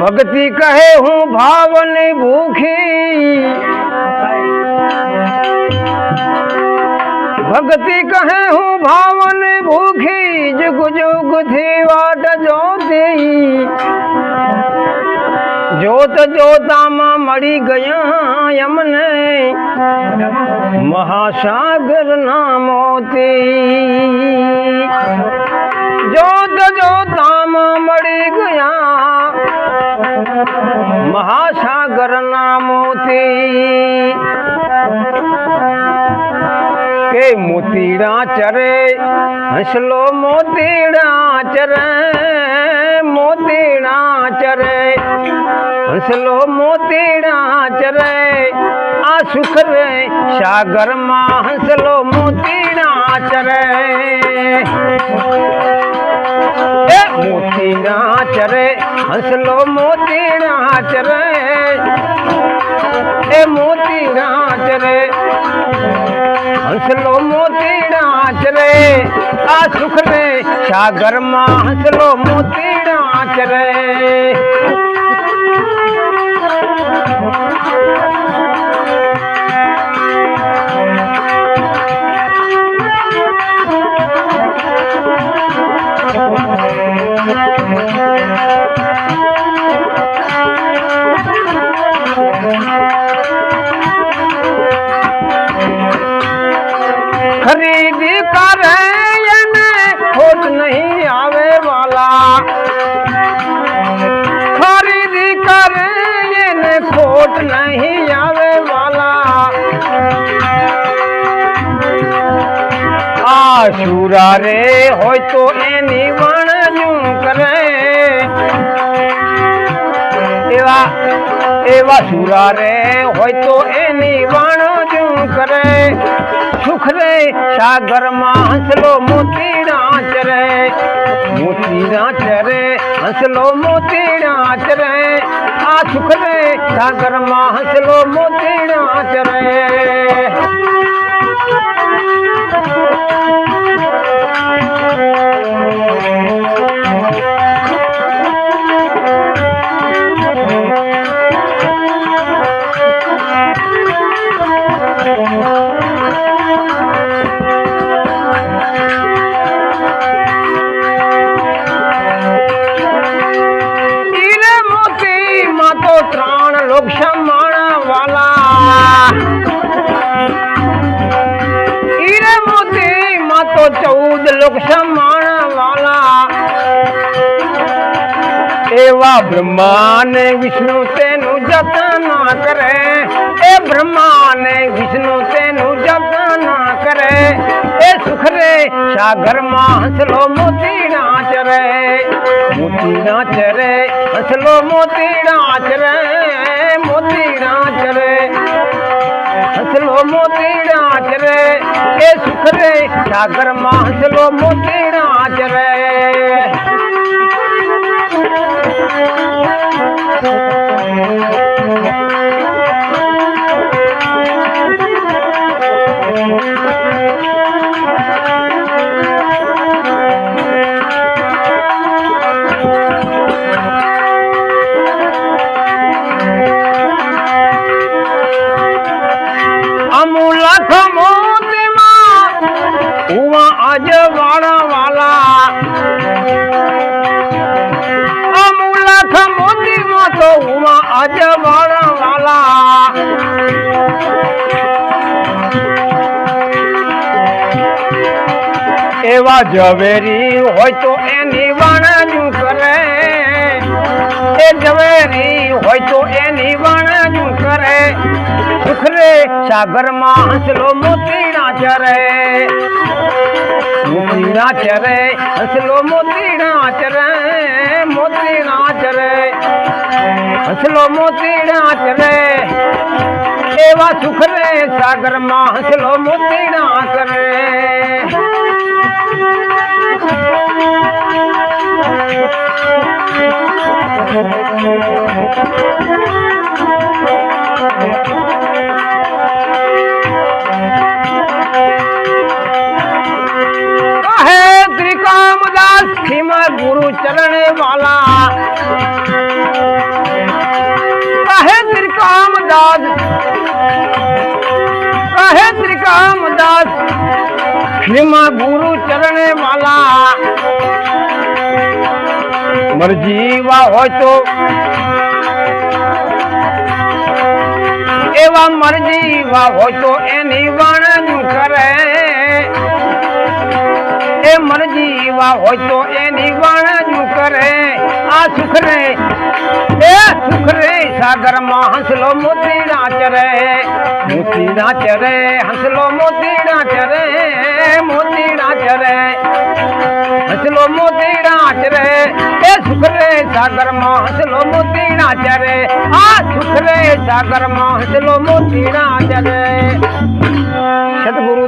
भक्ति कहे हूँ, भावन भूखी। भक्ति कहे हूँ, भावन भूखी। जुग जुग थी वाट ज्योति जोत जोता माँ मरी गया यमने। महासागर नाम जोत जोता माँ मरी गया મહાસાગર મોતી કે મોતીડા ચરે, હસલો મોતીડા ચરે મોતીડા ચરે, હસલો મોતીડા ચરે, આ સુખ રે, સાગરમાં હસલો મોતીડા ચરે. મોતીડા ચરે, હસલો મોતીડા રે, એ મોતીડા ચરે હંસલો મોતીડા રે, આ સુખ રે સાગરમાં હંસલો Thank ચરે ખરીદી કરે એને ખોટ નહીં આવે વાલા. ખરીદી કરે એને ખોટ નહીં આવે વાલા. આ શુરા રે હોય તો એની વણજું કરે. એવા એવા શુરા રે હોય તો એની વણજું કરે. સુખ રે? સાગરમાં હંસલો મોતીડા ચરે મોતીડા ચરે હંસલો મોતીડા રે. આ સુખ રે? સાગરમાં હંસલો મોતી ચરે ઈરે સમાણા વાલા ઈરે મોતી માં તો ચૌદ લોક સમાણા વાલા એવા બ્રહ્માને વિષ્ણુ તેનું જતન ના કરે. એ બ્રહ્માને વિષ્ણુ તેનું જતન ના કરે. એ સુખ રે સાગરમાં હસલો મોતી નાચ રે મોતી નાચ રે હસલો મોતી નાચ રે હસલો મોતી નાચ રે એ સુખ રે સાગરમાં હસલો મોતી અમુલખ મોતીમાં, ઉવા અજ વાલા અમુલખ મોતીમાં તો ઉવા અજ વાલા એવા ઝવેરી હોય તો સુખ રે સાગરમાં હંસલો મોતીડા ચરે મોતીડા ચરે હંસલો મોતીડા ચરે મોતીડા ચરે હંસલો મોતીડા ચરે એવા સુખ રે સાગરમાં હંસલો મોતીડા કરે Thank ત્રિકામદાસ ગુરુ ચરણે વાલા કહે ત્રિકામ દાસ કહે ત્રિકામ દાસ ખીમા ગુરુ ચરણે વાલા મરજીવા હોય તો એવા મરજીવા હોય તો એની વર્ણન કરે એ મરજીવા હોય તો એની વર્ણન કરે. આ સુખ રે, એ સુખ રે, સાગરમાં હંસલો મોતી નાચરે મોતી નાચરે હંસલો મોતી નાચરે મોતી નાચરે હસલો મોતી નાચરે એ સુખ રે, સાગરમાં હસલો મોતી નાચરે આ સુખ રે, સાગરમાં હસલો મોતી નાચરે સદગુરુ